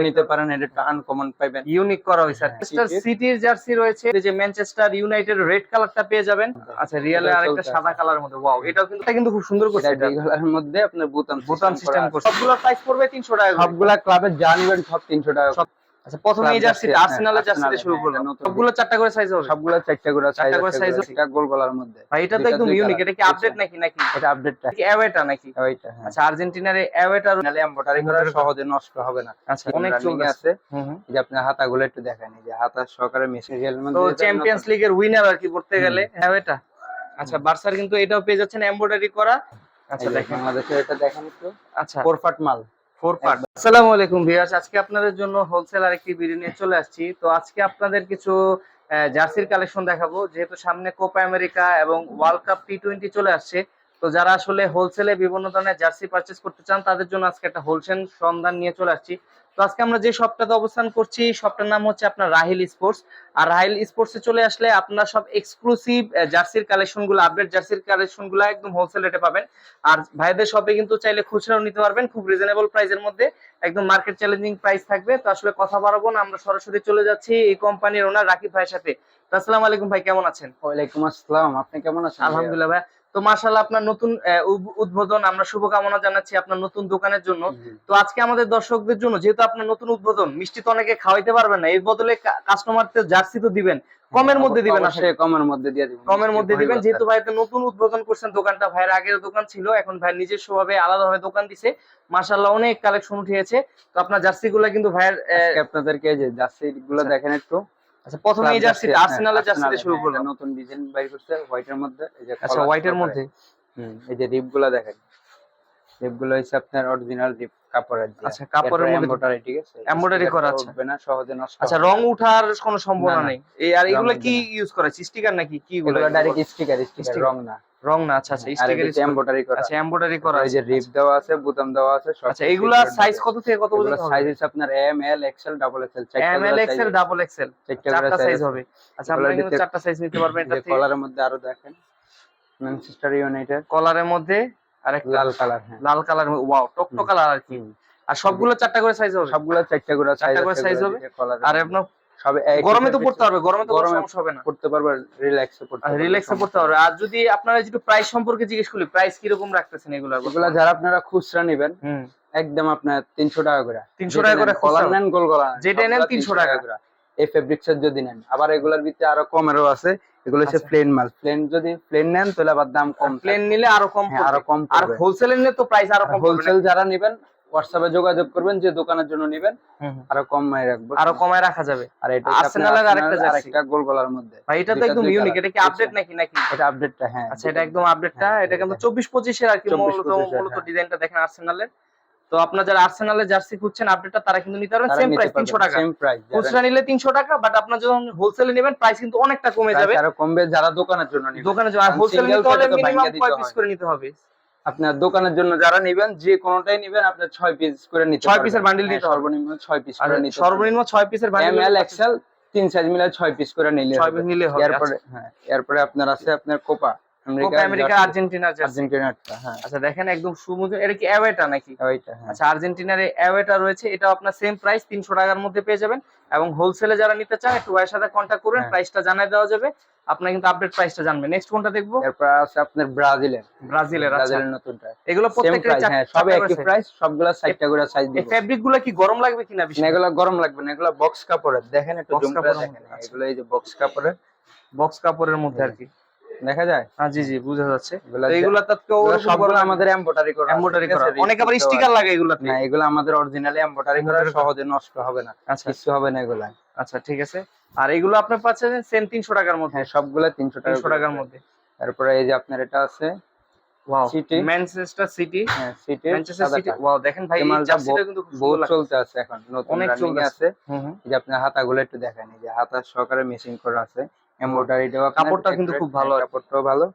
নিতে পারেন এটা একটা আনকমন পাবেন ইউনিক করা হয়েছে হ্যাঁ, ম্যানচেস্টার সিটির জার্সি রয়েছে যে ম্যানচেস্টার ইউনাইটেড রেড কালারটা পেয়ে যাবেন। আচ্ছা রিয়ালে আরেকটা সাদা কালারের মধ্যে। ওয়াও এটাও কিন্তু কিন্তু খুব সুন্দর করছে এটা কালারের মধ্যে আপনার বোতাম বোতাম সিস্টেম করা করছে। সবগুলা প্রাইস পড়বে 300 টাকা সবগুলা ক্লাবের যা নিবেন সব তিনশো টাকা সব- আচ্ছা প্রথমে এই জার্সি আর্সেনালের জার্সি দিয়ে শুরু করলাম সবগুলো চারটা করে সাইজ হবে। সবগুলা চারটা করে চারটা করে আছে। এটা গোল গলার মধ্যে। ভাই এটা তো একদম ইউনিক এটা কি আপডেট নাকি নাকি? এটা আপডেটটা কি অ্যাওয়েটা নাকি? হ্যাঁ। আচ্ছা আর্জেন্টিনার এই অ্যাওয়েটা নালে এমব্রয়ডারি করা। সহজে নষ্ট হবে না। আচ্ছা অনেক চলবে আছে। যে আপনার হাতাগুলো একটু দেখেন এই যে হাতা সহকারে মেটেরিয়াল তো মধ্যে এটা চ্যাম্পিয়ন্স লিগের উইনার আর কি করতে গেলে অ্যাওয়েটা আচ্ছা বার্সার কিন্তু এটাও পেয়ে যাচ্ছেন এমব্রয়ডারি করা। আচ্ছা দেখেন। বাংলাদেশে এটা দেখেন একটু। আচ্ছা। ফোরফাট মাল। ফোর পার্ট আসসালামু আলাইকুম ভিউয়ার্স আজকে আপনাদের জন্য হোলসেল আরেকটি ভিডিও নিয়ে চলে আসছি। তো আজকে আপনাদের কিছু জার্সির কালেকশন দেখাবো। যেহেতু সামনে কোপা আমেরিকা এবং ওয়ার্ল্ড কাপ টি টোয়েন্টি চলে আসছে তো যারা আসলে হোলসেলে বিভিন্ন ধরনের জার্সি পারচেস করতে চান তাদের জন্য আজকে একটা হোলসেল সন্ধান নিয়ে চলে আসছি। তো আজকে আমরা যে শপটাতে অবস্থান করছি শপটার নাম হচ্ছে আপনার রাহিল স্পোর্টস আর রাহিল স্পোর্টসে চলে আসলে আপনারা সব এক্সক্লুসিভ জার্সির কালেকশনগুলো আপডেট জার্সির কালেকশনগুলো একদম হোলসেল রেটে পাবেন। আর ভাইদের শপে কিন্তু চাইলে খুচরাও নিতে পারবেন খুব রিজনেবল প্রাইসের মধ্যে। একদম মার্কেট চ্যালেঞ্জিং প্রাইস থাকবে। তো আসলে কথা বাড়াবো না আমরা সরাসরি চলে যাচ্ছি এই কোম্পানির ওনার রাকিব ভাইয়ের সাথে। আসসালামু আলাইকুম ভাই কেমন আছেন? ওয়ালাইকুম আসসালাম আপনি কেমন আছেন? আলহামদুলিল্লাহ ভাই তো মাশাআল্লাহ আপনার নতুন উদ্বোধন আমরা শুভকামনা জানাচ্ছি আপনার নতুন দোকানের জন্য। তো আজকে আমাদের দর্শকদের জন্য যেহেতু আপনার নতুন উদ্বোধন মিষ্টি তো অনেকে খাওয়াইতে পারবেন না এর বদলে কাস্টমারদের জার্সি তো দিবেন। কমের মধ্যে দিবেন। অবশ্যই কমের মধ্যে দিয়ে দিবেন কমের মধ্যে দিবেন। যেহেতু ভাই তো নতুন উদ্বোধন করছেন দোকানটা ভাইয়ের আগের দোকান ছিল এখন ভাই নিজস্ব ভাবে আলাদাভাবে দোকান দিছে। মাশাআল্লাহ অনেক কালেকশন উঠিয়েছে তো আপনার জার্সি গুলা কিন্তু ভাইয়ের আহ, আপনাদেরকে যে জার্সি গুলো আচ্ছা। দেখেন একটু। আচ্ছা প্রথমে এই জার্সি হ্যাঁ, আর্সেনালের জার্সি দিয়ে শুরু হ্যাঁ, করলাম। নতুন ডিজাইন বাইর করতে হোয়াইটের মধ্যে এই যে আচ্ছা হোয়াইটের মধ্যে হুম, এই যে রিপগুলো দেখেন। রিপগুলো হচ্ছে আপনার অরিজিনাল রিপ কাপড়ের। আচ্ছা, কাপড়ের মধ্যে- embroidery, ঠিক আছে? embroidery করা আছে। উঠবে না সহজে নষ্ট আচ্ছা রং না। উঠার কোনো সম্ভাবনা। নেই? এই আর এগুলো কি ইউজ করা? স্টিকার নাকি? কি গুলো এগুলো ডাইরেক্ট স্টিকার স্টিকার রং না। রং না আচ্ছা আচ্ছা স্টিকার এমব্রয়ডারি করা আচ্ছা এমব্রয়ডারি করা এই যে আছে। রিপ দেওয়া আছে বোতাম দেওয়া আছে আচ্ছা এগুলা সাইজ কত থেকে কত পর্যন্ত সাইজ হচ্ছে আপনার M L XL double XL M L XL double XL চারটা সাইজ হবে। আচ্ছা আপনারা কিন্তু চারটা সাইজ নিতে পারবেন। এটা কলারের মধ্যে আরও দেখেন। ম্যানচেস্টার ইউনাইটেড কলারের মধ্যে আর একটা লাল কালার হ্যাঁ। লাল কালার ওয়াও টকটো কালার আর কি। আর সবগুলো চারটা করে সাইজ হবে? সবগুলো চারটা করে সাইজ করে এগুলো হবে? আর। আপনার সবে গরমে তো পড়তে পারবে গরমে তো গরমে হবে না। পড়তে পারবে রিল্যাক্সে পড়তে পারবে রিল্যাক্সে পড়তে পারবে। আর যদি আপনারা যেটু প্রাইস সম্পর্কে জিজ্ঞেস করি প্রাইস কীরকম রাখতেছেন এগুলা এগুলা যারা আপনারা খুচরা নেবেন একদম আপনার তিনশো টাকা করে। 300 টাকা করে কলার নেন গোল গলা নেন, যেটা নেন সবগুলা 300 টাকা। করে। এই ফেব্রিক্স এর যদি নেন আবার এগুলার ভিতরে আরও কমেরও আছে এগুলো হচ্ছে আচ্ছা। প্লেন মাল। প্লেন যদি প্লেন নেন তাহলে আবার দাম কম প্লেন নিলে আরও কম হ্যাঁ, আরও কম আর হোলসেল নিলে তো প্রাইস আরও কম হোলসেল যারা নেবেন হোয়াটসঅ্যাপে যোগাযোগ করবেন যে দোকানের জন্য নেবেন। আরও কম মাই রাখব। আরও কমায় রাখা যাবে। আর এটা আর্সেনালের আরেকটা আর্সেনালের jersey। গোল গলার মধ্যে। ভাই এটা তো একদম ইউনিক এটা কি আপডেট নাকি নাকি? এটা আপডেটটা হ্যাঁ। আচ্ছা এটা একদম আপডেটটা হ্যাঁ, এটা। কিন্তু এটা। চব্বিশ পঁচিশের আর কি 24 মূলত 25 এর, মূলত হ্যাঁ। ডিজাইনটা দেখেন আর্সেনালের তো আপনার যারা আর্সেনালের জার্সি খুঁজছেন আপডেটটা তারা কিন্তু নিতে পারবেন। সেম প্রাইস তিনশো টাকা। সেম প্রাইস খুচরা নিলে তিনশো টাকা বাট আপনার যখন হোলসেলে নেবেন প্রাইস কিন্তু অনেকটা কমে যাবে। আরও কমবে যারা দোকানের জন্য নেবেন। দোকানে যাওয়া কারণ হোলসেল নিতে হলে মিনিমাম কয় পিস করে নিতে হবে। আপনার দোকানের জন্য যারা নেবেন যে কোনোটাই নেবেন আপনার ছয় পিস করে নিতে ছয় পিসের bundle হ্যাঁ, নিতে সর্বনিম্ন ছয় পিস আর করে নিতে সর্বনিম্ন ছয় পিসের এম এল এক্সেল তিন সাইজ মিলে ছয় পিস করে নিলে ছয় হবে। পিস নিলে হবে এরপরে হ্যাঁ এরপরে আপনার আছে আপনার কোপা কোপা আমেরিকা আর্জেন্টিনার জার্সি। আর্জেন্টিনাটা হ্যাঁ। আচ্ছা দেখেন একদম সুমুখ এটা কি অ্যাওয়েটা নাকি? হ্যাঁ। আচ্ছা আর্জেন্টিনার এই অ্যাওয়েটা রয়েছে এটা আপনার সেম প্রাইস তিনশো টাকার মধ্যে পেয়ে যাবেন। এবং হোলসেলে যারা নিতে চান একটু সাথে কন্ট্যাক্ট করবেন হ্যাঁ। প্রাইসটা জানাই দেওয়া যাবে। আপনার কিন্তু আপডেট প্রাইসটা জানবেন নেক্সট কোনটা দেখব? এরপর আছে আপনার ব্রাজিলের। ব্রাজিলের আচ্ছা। ব্রাজিলের নতুনটা এগুলো প্রত্যেকটা হ্যাঁ সব একই প্রাইস সবগুলা সাইডটা করে সাইজ এই ফেব্রিকগুলো কি গরম লাগবে কিনা বেশি এগুলা গরম লাগবে না এগুলা বক্স কাপড়ের। দেখেন একটু জুম করে দেখেন। আচ্ছা। এগুলো এই যে বক্স কাপড়ের। বক্স কাপড়ের মধ্যে আর কি। দেখা যায়? হ্যাঁ জি জি বোঝা যাচ্ছে। এগুলা তো সবগুলো আমাদের এমব্রয়ডারি করা এমব্রয়ডারি করা। অনেক আবার স্টিকার লাগে এগুলাতে। না এগুলো আমাদের অরিজিনালি এমব্রয়ডারি করা সহজে নষ্ট হবে না। আচ্ছা। কিছু হবে না এগুলা আচ্ছা ঠিক আছে। আর এগুলো আপনার পাচ্ছেন সেম তিনশো টাকার মধ্যে? সবগুলা তিনশো টাকা তিনশো করে টাকার মধ্যে। তারপরে এই যে আপনার এটা আছে ওয়াও City। ম্যানচেস্টার সিটি হ্যাঁ সিটি ম্যানচেস্টার সিটি ওয়াও দেখেন ভাই জার্সিটা কিন্তু বহুত চলতে আছে এখন নতুন অনেক রানিং চলতেছে। আছে। এই যে আপনার হাতাগুলো একটু দেখেন এই যে হাতা সহকারে মেশিং করা আছে। এমব্রয়ডারিটাও দেওয়া কাপড়টা কিন্তু খুব ভালো কাপড়টাও ভালো।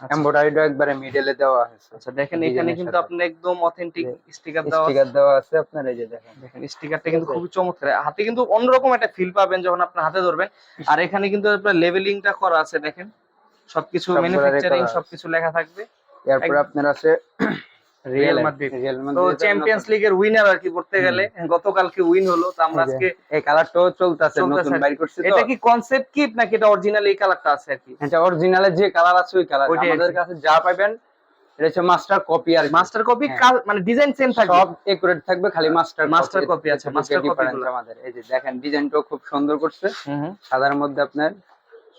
আচ্ছা। এমব্রয়ডারিটাও একবারে মিডলে দেওয়া আছে। আচ্ছা দেখেন এখানে কিন্তু সাথে। আপনার একদম অথেন্টিক স্টিকার দেওয়া স্টিকার দেওয়া আছে আপনার এই যে দেখেন। দেখেন স্টিকারটা কিন্তু খুব চমৎকার। হাতে কিন্তু অন্যরকম একটা ফিল পাবেন যখন আপনি হাতে ধরবেন। আর এখানে কিন্তু আপনার লেভেলিংটা করা আছে দেখেন। সবকিছু ম্যানুফ্যাকচারিং সবকিছু লেখা থাকবে। এরপরে আপনার আছে রিয়াল মাদ্রিদ তো চ্যাম্পিয়ন্স লিগের উইনার আর কি বলতে গেলে গতকালকে উইন হলো তো আমরা আজকে এই কালারটাও চলতেছে নতুন বাইর করছে এটা কি কনসেপ্ট নাকি এটা অরিজিনাল এই কালারটা আছে আর কি? এটা অরিজিনালে যে কালার আছে ওই কালার আমাদের কাছে যা পাবেন এটা হচ্ছে মাস্টার কপি আর। মাস্টার কপি হ্যাঁ। মানে ডিজাইন সেম থাকবে। সব একুরেট থাকবে খালি মাস্টার Master copy আছে, copy গুলো। আমাদের। এই যে দেখেন ডিজাইনটাও খুব সুন্দর করছে। সাদার মধ্যে আপনার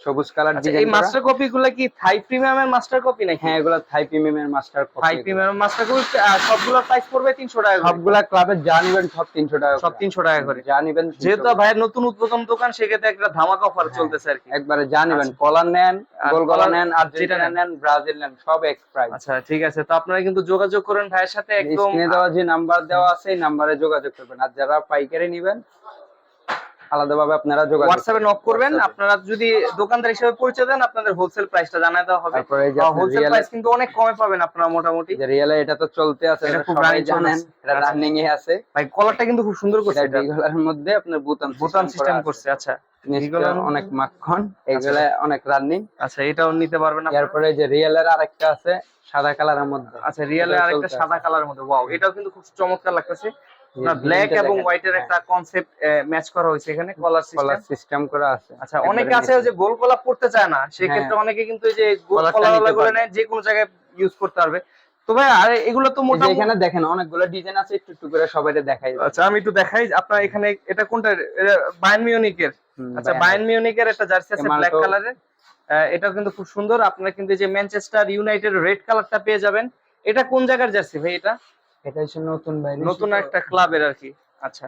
সবুজ কালার আচ্ছা, এই মাস্টার কপি গুলো কি থাই প্রিমিয়ামের মাস্টার কপি নাকি? হ্যাঁ এগুলো থাই প্রিমিয়াম এর master Thai copy premium master copy সবগুলোর প্রাইস পড়বে 300 টাকা করে। সবগুলা ক্লাবে যা নিবেন সব 300 টাকা সব 300 টাকা করে। যা নিবেন যেহেতু ভাইয়ের নতুন উদ্বোধন দোকান সেক্ষেত্রে একটা ধামাকা অফার হ্যাঁ। চলতেছে আর কি। একবারে যা নিবেন কলার নেন আর গোল গলা collar নেন যেটা নেন। নেন ব্রাজিল নেন সব এক প্রাইস আচ্ছা ঠিক আছে। তো আপনারা কিন্তু যোগাযোগ করেন ভাইয়ের সাথে একদম স্ক্রিনে দেওয়া যে নাম্বার দেওয়া আছে এই নাম্বারে যোগাযোগ করবেন। আর যারা পাইকারি নিবেন আলাদাভাবে আপনারা যোগাযোগ হোয়াটসঅ্যাপে নক করবেন আপনারা যদি দোকানদার হিসেবে পরিচয় দেন আপনাদের হোলসেল প্রাইসটা জানায় দেওয়া হবে। তারপরে হোলসেল প্রাইস কিন্তু অনেক কমে পাবেন আপনারা মোটামুটি। যে রিয়েলে এটা তো চলতে আছে এটা খুব সবাই জানেন এটা আচ্ছা। রানিং এ আছে। ভাই কলারটা কিন্তু খুব সুন্দর করছে এটা এটা। মধ্যে আপনার বুতাম বোতাম সিস্টেম করছে আচ্ছা। অনেক মাখন এগুলা অনেক রানিং আচ্ছা এটাও নিতে পারবেন। এরপরে যে রিয়েলের আরেকটা আছে সাদা কালারের মধ্যে। আচ্ছা রিয়েলের আরেকটা সাদা। কালারের মধ্যে। ওয়াও এটাও কিন্তু খুব চমৎকার লাগতেছে। যে ব্ল্যাক এবং দেখেন। হোয়াইটের হ্যাঁ, একটা কনসেপ্ট ম্যাচ করা হয়েছে এখানে কলার কলার সিস্টেম সিস্টেম করা আছে। আচ্ছা অনেকে আছে যে গোল কলা পড়তে চায় না সেক্ষেত্রে হ্যাঁ। অনেকে কিন্তু এই যে গোল কলা গুলো নেয় যে কোনো জায়গায় ইউজ করতে পারবে। তো ভাই আর এগুলো তো মোটামুটি এখানে দেখেন অনেকগুলো ডিজাইন আছে একটু একটু করে সবাই দেখাই আচ্ছা আমি একটু দেখাই আপনার এখানে এটা কোনটা? বায়ান মিউনিকের আচ্ছা বায়ান। মিউনিকের একটা জার্সি আছে ব্ল্যাক কালারের এটাও কিন্তু খুব সুন্দর। আপনারা কিন্তু যে ম্যানচেস্টার ইউনাইটেড রেড কালারটা পেয়ে যাবেন। এটা কোন জায়গার জার্সি ভাই এটা? এটা হচ্ছে নতুন বাইরে নতুন একটা ক্লাবের আর কি আচ্ছা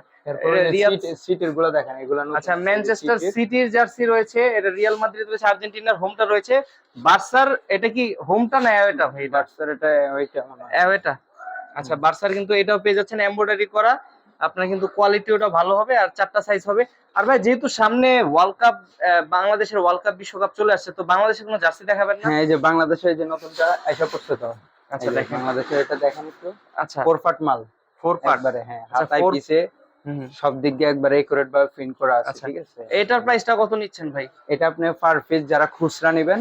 গুলো দেখেন এগুলো আচ্ছা ম্যানচেস্টার সিটির জার্সি রয়েছে এটা রিয়াল মাদ্রিদ রয়েছে আর্জেন্টিনার হোমটা রয়েছে। বার্সার এটা কি হোমটা না অ্যাওয়েটা ভাই এটা অ্যাওয়েটা আচ্ছা বার্সার কিন্তু এটাও পেয়ে যাচ্ছেন এমব্রয়ডারি করা। আপনার কিন্তু কোয়ালিটি ওটা ভালো হবে আর চারটা সাইজ হবে। আর ভাই যেহেতু সামনে ওয়ার্ল্ড কাপ বাংলাদেশের ওয়ার্ল্ড কাপ বিশ্বকাপ চলে আসছে তো বাংলাদেশের কোনো জার্সি দেখাবেন না? হ্যাঁ এই যে বাংলাদেশে যে নতুনটা আইসা পড়ছে তো আচ্ছা দেখেন। বাংলাদেশে এটা দেখেন একটু। আচ্ছা। ফোর ফাট মাল। ফোর পার্ট একবারে হ্যাঁ আচ্ছা, হাতায় পিছে। সব দিক দিয়ে একবার একুরেট ভাবে প্রিন্ট করা আছে আচ্ছা। ঠিক আছে? এটার প্রাইসটা কত নিচ্ছেন ভাই? এটা আপনি পার পিস যারা খুচরা নেবেন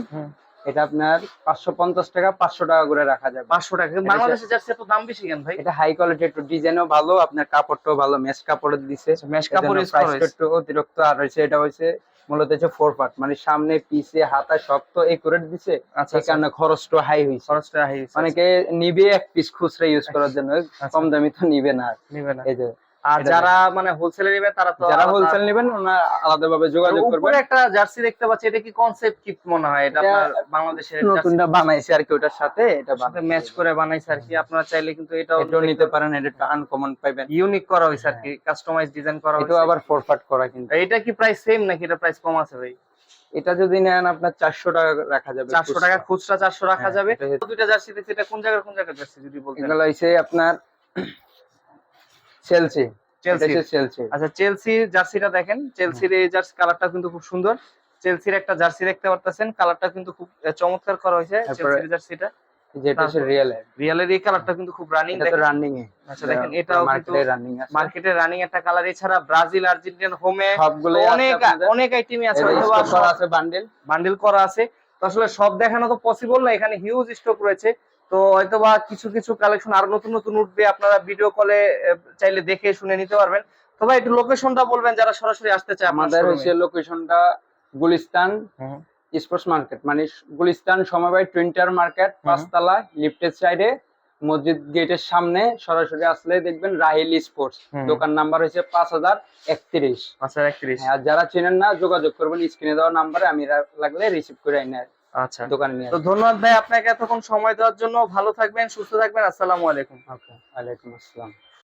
এটা আপনার পাঁচশো পঞ্চাশ টাকা পাঁচশো টাকা করে রাখা যাবে। পাঁচশো টাকা। বাংলাদেশের জার্সি এত দাম বেশি কেন ভাই? এটা হাই কোয়ালিটি একটু ডিজাইনও ভালো আপনার কাপড়টাও ভালো মেশ কাপড় দিছে। মেশ কাপড় প্রাইস হয়েছে। একটু অতিরিক্ত আর হয়েছে এটা হয়েছে মূলত হচ্ছে ফোর পার্ট মানে সামনে পিছে হাতা শক্ত এই করে দিছে। এই সেই কারণে খরচটা হাই হয়েছে। খরচটা হাই অনেকে নিবে এক পিস খুচরা ইউজ করার জন্য কম দামি তো নিবে না। নিবে না। এই যে আর যারা মানে হোলসেলে নেবে তারা তো যারা হোলসেল নেবেন ওনারা আলাদা ভাবে যোগাযোগ উপরে একটা জার্সি দেখতে পাচ্ছি এটা কি কনসেপ্ট কি মনে হয়? এটা এটা আপনার বাংলাদেশের নতুনটা বানাইছে আর কি ওটার সাথে এটা সাথে ম্যাচ করে বানাইছে আর কি। আপনারা চাইলে কিন্তু এটাও এটাও নিতে পারেন এটা একটু আনকমন পাইবেন। ইউনিক করা হয়েছে আর কি কাস্টমাইজ ডিজাইন করা এটাও হয়েছে। আবার ফোর পার্ট করা কিন্তু। এটা কি প্রাইস সেম নাকি? এটা প্রাইস কম আছে ভাই? এটা যদি নেন আপনার চারশো টাকা রাখা যাবে চারশো টাকা খুচরা চারশো রাখা হ্যাঁ, যাবে। দুইটা জার্সি দেখছি এটা কোন জায়গার কোন জায়গার জার্সি যদি বলতেন? এগুলো হইছে আপনার চেলসি আচ্ছা চেলসি জার্সিটা দেখেন। চেলসির এই জার্সি কালারটা কিন্তু খুব সুন্দর। চেলসির একটা জার্সি দেখতে পারতেছেন। কালারটা কিন্তু খুব চমৎকার করা হয়েছে চেলসির জার্সিটা। যেটা হচ্ছে রিয়েল রিয়ালের এই কালারটা কিন্তু খুব রানিং রানিং এ আচ্ছা দেখেন এটাও মার্কেটে রানিং আছে। মার্কেটে রানিং একটা কালার এছাড়া ব্রাজিল হোমে সবগুলো অনেক অনেক আইটেমই আছে হয়তো করা আছে বান্ডেল বান্ডিল করা আছে। আসলে সব দেখানো তো পসিবল না। এখানে হিউজ স্টক রয়েছে। তো হয়তো বা কিছু কিছু কালেকশন আরও নতুন নতুন উঠবে আপনারা ভিডিও কলে চাইলে দেখে শুনে নিতে পারবেন। তো ভাই একটু লোকেশনটা বলবেন যারা সরাসরি আসতে চায় আমাদের হচ্ছে লোকেশনটা গুলিস্তান স্পোর্টস মার্কেট মানে গুলিস্তান সমবায় টুইন্টার মার্কেট। পাঁচতলা লিফটের সাইডে মসজিদ গেটের সামনে সরাসরি আসলে দেখবেন রাহিল স্পোর্টস দোকান নাম্বার হচ্ছে পাঁচ হাজার একত্রিশ। একত্রিশ। আর যারা চেনেন না যোগাযোগ করবেন স্ক্রিনে দেওয়া নাম্বারে আমি লাগলে রিসিভ করে আইনে আচ্ছা। দোকান নিয়ে তো ধন্যবাদ ভাই আপনাকে এতক্ষণ সময় দেওয়ার জন্য। ভালো থাকবেন সুস্থ থাকবেন। আসসালামু আলাইকুম। ওয়ালাইকুম আসসালাম।